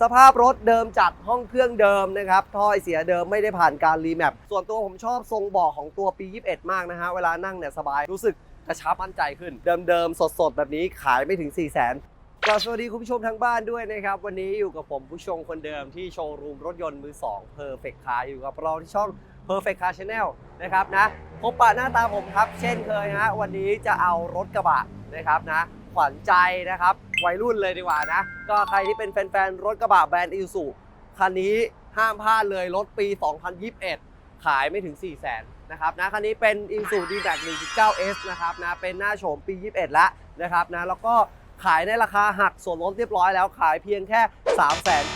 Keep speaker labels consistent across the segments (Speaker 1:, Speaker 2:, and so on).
Speaker 1: สภาพรถเดิมจัดห้องเครื่องเดิมนะครับท่อไอเสียเดิมไม่ได้ผ่านการรีแมปส่วนตัวผมชอบทรงเบาะของตัวปี 21 มากนะฮะ เวลานั่งเนี่ยสบายรู้สึกกระชับมั่นใจขึ้น เดิมๆ สดๆ แบบนี้ขายไม่ถึง 4 0 0 0 0 0ก็สวัสดีคุณผู้ชมทางบ้านด้วยนะครับ วันนี้อยู่กับผมผู้ชมคนเดิมที่โชว์รูมรถยนต์มือ 2 Perfect Car อยู่กับเราที่ช่อง Perfect Car Channel นะครับนะพบปะหน้าตาผมครับ เช่นเคยฮะวันนี้จะเอารถกระบะนะครับนะ วัญใจนะครับ วัยรุ่นเลยดีกว่านะ ก็ใครที่เป็นแฟนๆ รถกระบะแบรนด์อิซูคันนี้ห้ามพลาดเลยรถปี 2021 ขายไม่ถึง 4 0 0 0 0นนะครับนะคันนี้เป็น i s u d m a x 1.9S นะครับนะเป็นหน้าโฉมปี 21 แล้วนะครับนะแล้วก็ขายในราคาหักส่วนลดเรียบร้อยแล้วขายเพียงแค่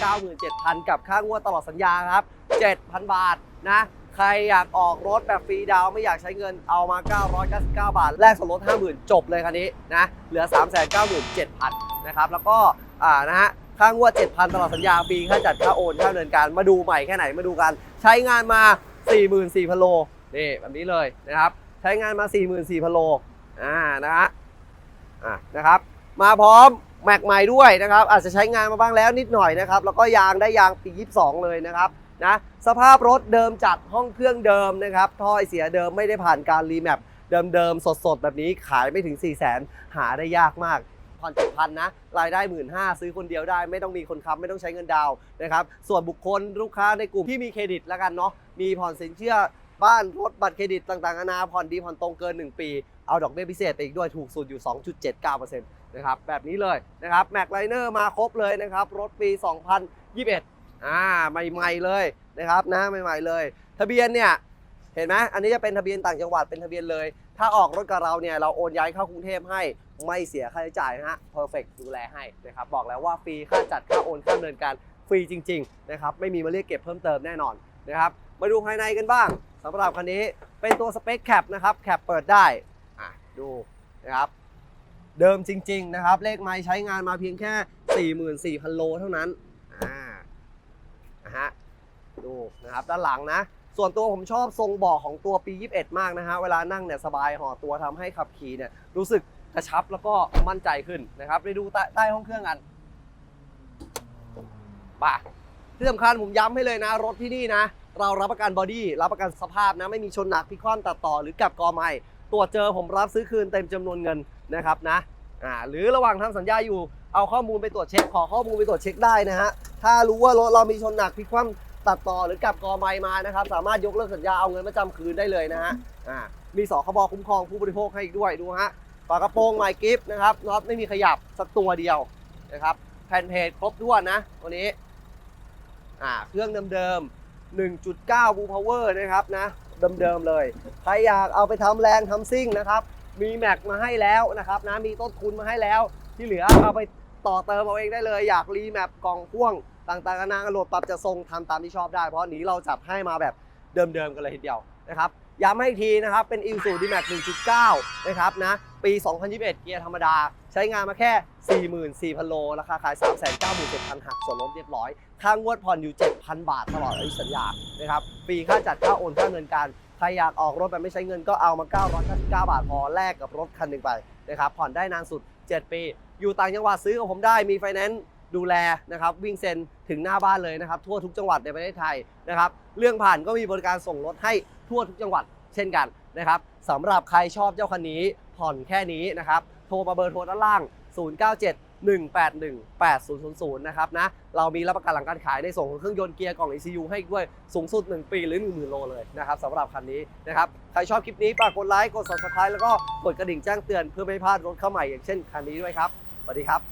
Speaker 1: 397,000 กับค่างวดตลอดสัญญาครับ 7,000 บาทนะ ใครอยากออกรถแบบฟรีดาวไม่อยากใช้เงินเอามา 999 บาท แลกส่วนลด50,000 จบเลยคันนี้นะเหลือ 397,000นะครับแล้วก็อ่านะฮะค่างวด 7,000 ตลอดสัญญาฟรีค่าจัดค่าโอนค่าดำเนินการมาดูใหม่แค่ไหนมาดูกัน ใช้งานมา 44,000โลนี่แบบนี้เลยนะครับ ใช้งานมา 44,000โลอ่านะฮะอ่านะครับ มาพร้อมแม็กใหม่ด้วยนะครับ อาจจะใช้งานมาบ้างแล้วนิดหน่อยนะครับ แล้วก็ยางได้ยางปี 22 เลยนะครับ นะสภาพรถเดิมจัดห้องเครื่องเดิมนะครับท่อไอเสียเดิมไม่ได้ผ่านการรีแมปเดิมๆ สดๆ แบบนี้ขายไม่ถึง 4 0 0 0 0 0หาได้ยากมากผ่อนเจ็ดพันนะรายได้หมื่นห้าซื้อคนเดียวได้ ไม่ต้องมีคนค้ำไม่ต้องใช้เงินดาวน์นะครับส่วนบุคคลลูกค้าในกลุ่มที่มีเครดิตแล้วกันเนาะมีผ่อนสินเชื่อบ้านรถบัตรเครดิตต่างๆนานาผ่อนดีผ่อนตรงเกิน 1 ปี เอาดอกเบี้ยพิเศษไปอีกด้วยถูกสุดอยู่ 2.79%นะครับแบบนี้เลยนะครับแม็กไลเนอร์มาครบเลยนะครับรถปี 2021 อ่าใหม่ๆเลยนะครับนะใหม่ๆเลย ทะเบียนเนี่ยเห็นไหมอันนี้จะเป็นทะเบียนต่างจังหวัดเป็นทะเบียนเลย ถ้าออกรถกับเราเนี่ยเราโอนย้ายเข้ากรุงเทพให้ไม่เสียค่าใช้จ่ายนะฮะ perfect ดูแลให้นะครับบอกแล้วว่าฟรีค่าจัดค่าโอนค่าดำเนินการฟรีจริงๆนะครับไม่มีมาเรียกเก็บเพิ่มเติมแน่นอนนะครับมาดูภายในกันบ้างสำหรับคันนี้เป็นตัวสเปคแคปนะครับแคปเปิดได้อะดูนะครับเดิมจริง ๆ นะครับ เลขไม้ใช้งานมาเพียงแค่ 44,000 โลเท่านั้นอ่านะฮะ ดูนะครับด้านหลังนะ ส่วนตัวผมชอบทรงเบาะของตัวปี 21 มากนะฮะเวลานั่งเนี่ยสบายห่อตัวทำให้ขับขี่เนี่ยรู้สึกกระชับแล้วก็มั่นใจขึ้นนะครับไปดูใต้ใตห้องเครื่องกันป่ะที่สำคัญผมย้ำให้เลยนะ รถที่นี่นะ เรารับประกันบอดี้รับประกันสภาพนะ ไม่มีชนหนักพลิกคว่ำตัดต่อหรือกลับกอใหม่ตรวจเจอผมรับซื้อคืนเต็มจำนวนเงินนะครับนะอ่าหรือระหว่างทำสัญญาอยู่เอาข้อมูลไปตรวจเช็คขอข้อมูลไปตรวจเช็คได้นะฮะถ้ารู้ว่ารถเรามีชนหนักพลิกคว่ำ ตัดต่อหรือกลับกอไม้มานะครับ สามารถยกเลิกสัญญาเอาเงินมาจำคืนได้เลยนะฮะอ่ามีสคบคุ้มครองผู้บริโภคให้อีกด้วยดูฮะฝากระโปรงไมค์กิฟต์นะครับน็อตไม่มีขยับสักตัวเดียวนะครับแผ่นเพจครบถ้วนนะตัวนี้อ่าเครื่องเดิมๆ1.9บูพาวเวอร์นะครับนะเดิมๆเลย ใครอยากเอาไปทำแรงทำซิ่งนะครับมีแม็กมาให้แล้วนะครับนะมีต้นทุนมาให้แล้ว ที่เหลือเอาไปต่อเติมเอาเองได้เลย อยากรีแมปกล่องพ่วง ต่างๆนานาโหลดปรับจะทรงทำตามที่ชอบได้ เพราะนีเราจัดให้มาแบบเดิมๆกันเลยทีเดียวนะครับย้ำให้อีกทีนะครับเป็น i s u d m a x 1.9 นะครับนะปี 2021 เกียร์ธรรมดา ใช้งานมาแค่ 44,000 โล ราคาขาย 397,000 หักส่วนลดเรียบร้อย ค่างวดผ่อนอยู่ 7,000 บาทตลอดอายุสัญญานะครับฟรีค่าจัดค่าโอนค่าเนินการ ใครอยากออกรถแบบไม่ใช้เงินก็เอามา 999 บาทพอแลกกับรถคันหนึ่งไปนะครับผ่อนได้นานสุด 7 ปี อยู่ต่างจังหวัดซื้อกับผมได้มีไฟแนนซ์ ดูแลนะครับวิ่งเซ็นถึงหน้าบ้านเลยนะครับ ทั่วทุกจังหวัดในประเทศไทยนะครับ เรื่องผ่านก็มีบริการส่งรถให้ทั่วทุกจังหวัดเช่นกันนะครับสำหรับใครชอบเจ้าคันนี้ผ่อนแค่นี้นะครับ โทรมาเบอร์โทรด้านล่าง 097 181 8000 นะครับนะเรามีรับประกันหลังการขายในส่วนของเครื่องยนต์เกียร์กล่อง ECU ให้ด้วยสูงสุด 1 ปีหรือ 10,000 โลเลยนะครับสำหรับคันนี้นะครับ ใครชอบคลิปนี้ฝากกดไลค์ กด subscribe แล้วก็กดกระดิ่งแจ้งเตือนเพื่อไม่พลาดรถเข้าใหม่อย่างเช่นคันนี้ด้วยครับสวัสดีครับ